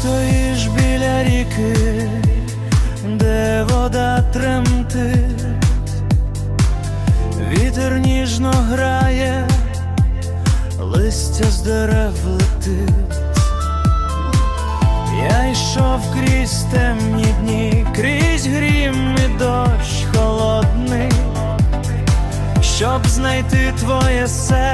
стоїш біля ріки, де вода тремтить, вітер ніжно грає, листя з дерев летить. Я йшов крізь темні дні, крізь грім і дощ холодний, щоб знайти твоє серце,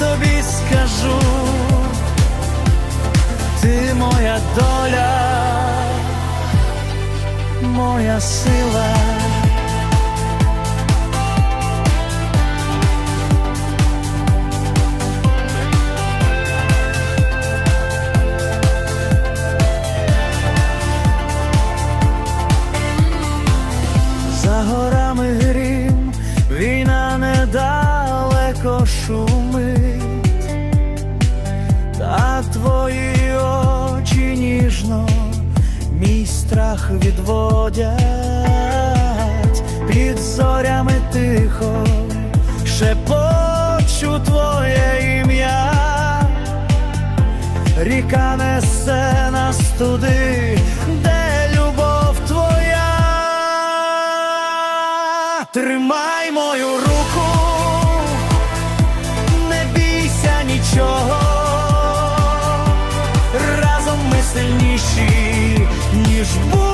тобі скажу, ти моя доля, моя сила. За горами грім, війна недалеко шумить, страх відводять, під зорями тихо шепочу твоє ім'я. Ріка несе нас туди, де любов твоя. Тримай мою руку, не бійся нічого. Разом ми сильніші, ніж будь